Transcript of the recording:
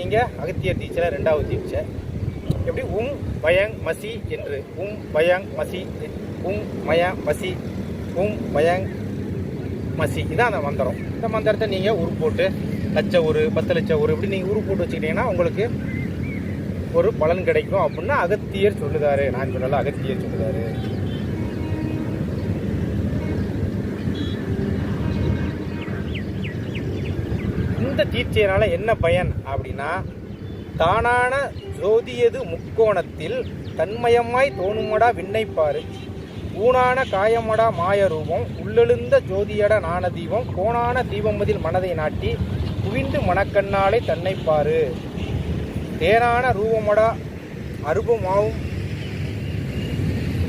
இங்கே அகத்தியர் தீட்சை ரெண்டாவது தீட்சை எப்படி? உம் பயங் மசி என்று. உம் பயங் மசி. உம் மய மசி. உம் பயங் மசி. இதான் அந்த மந்திரம். இந்த மந்திரத்தை நீங்கள் உரு போட்டு லட்சம் ஒரு பத்து லட்சம் ஒரு இப்படி நீங்கள் உரு போட்டு வச்சுக்கிட்டீங்கன்னா உங்களுக்கு ஒரு பலன் கிடைக்கும். அப்படின்னா அகத்தியர் சொல்லுதாரு. நான் சொல்லல அகத்தியர் சொல்லுதாரு. இந்த தீட்சையினால என்ன பயன் அப்படின்னா தானான ஜோதியது முக்கோணத்தில் தன்மயமாய் தோணுமடா விண்ணைப்பாரு ஊனான காயமடா மாய ரூபம் உள்ளெழுந்த ஜோதியட நாண தீபம் கோணான தீபமதில் மனதை நாட்டி குவிந்து மனக்கண்ணாலே தன்னைப்பாரு தேனான ரூபமடா அருபமாவும்